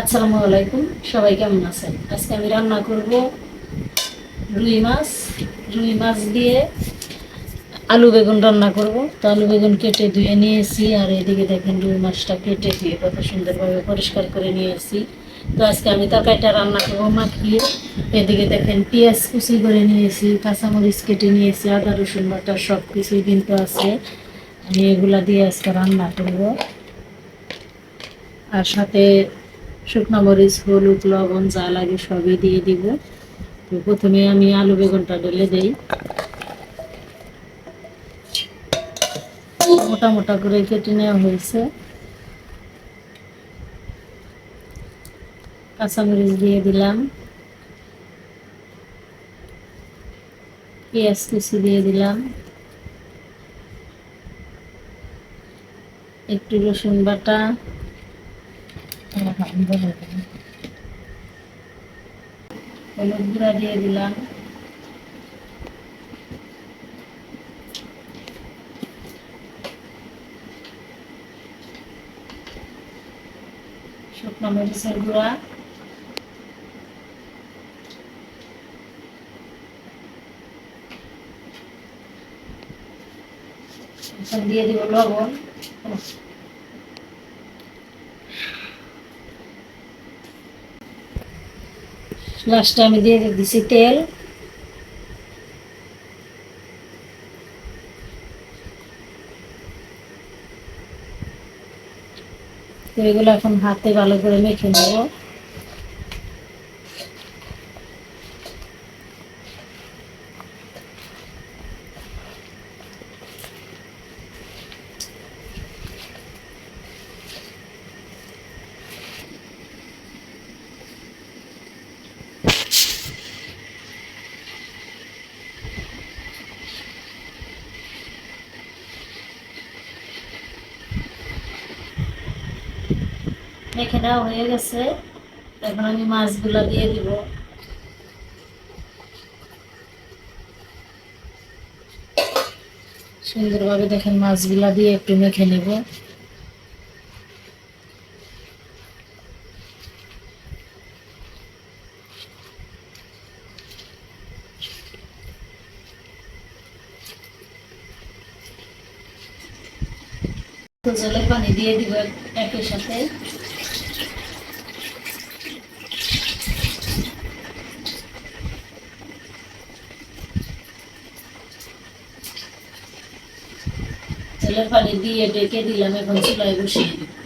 আসসালামু আলাইকুম। সবাই কেমন আছেন? আজকে আমি রান্না করব রুই মাছ। রুই মাছ দিয়ে আলু বেগুন রান্না করব। তো আলু বেগুন কেটে ধুয়ে নিয়েছি, আর এদিকে দেখেন রুই মাছটা কেটে ধুয়ে কত সুন্দরভাবে পরিষ্কার করে নিয়েছি। তো আজকে আমি তরকারিটা রান্না করব মাখিয়ে। এদিকে দেখেন পেঁয়াজ কুচি করে নিয়েছি, কাঁচামরিচ কেটে নিয়েছি, আদা, রসুন বাটা সব কিছুই কিন্তু আছে। আমি এগুলা দিয়ে আজকে রান্না করব। আর সাথে শুকনো মরিচ, হলুদ, লবণ, যা লাগে সবই দিয়ে দিব। তো প্রথমে আমি আলু বেগুনটা ঢেলে দেই। মোটা মোটা করে কেটে নেওয়া হয়েছে। কাঁচামরিচ দিয়ে দিলাম। পেঁয়াজ কুচি দিয়ে দিলাম। একটু রসুন বাটা। হলুদ গুঁড়া দিয়ে দিলাম শুকনো মরিচের গুঁড়া দিয়ে দিব লবণ লাস্টে আমি দিয়ে দিচ্ছি তেল। এগুলো এখন হাতে ভালো করে মেখে নেব। মেখে নেওয়া হয়ে গেছে। এখন আমি মাছগুলা দিয়ে দিব। সুন্দরভাবে দেখেন মাছগুলা দিয়ে একটু মেখে নেব। তো জলের পানি দিয়ে দিব এক- একই সাথে। জলের পানি দিয়ে ডেকে দিলাম এখন চুলায় বসিয়ে দিব।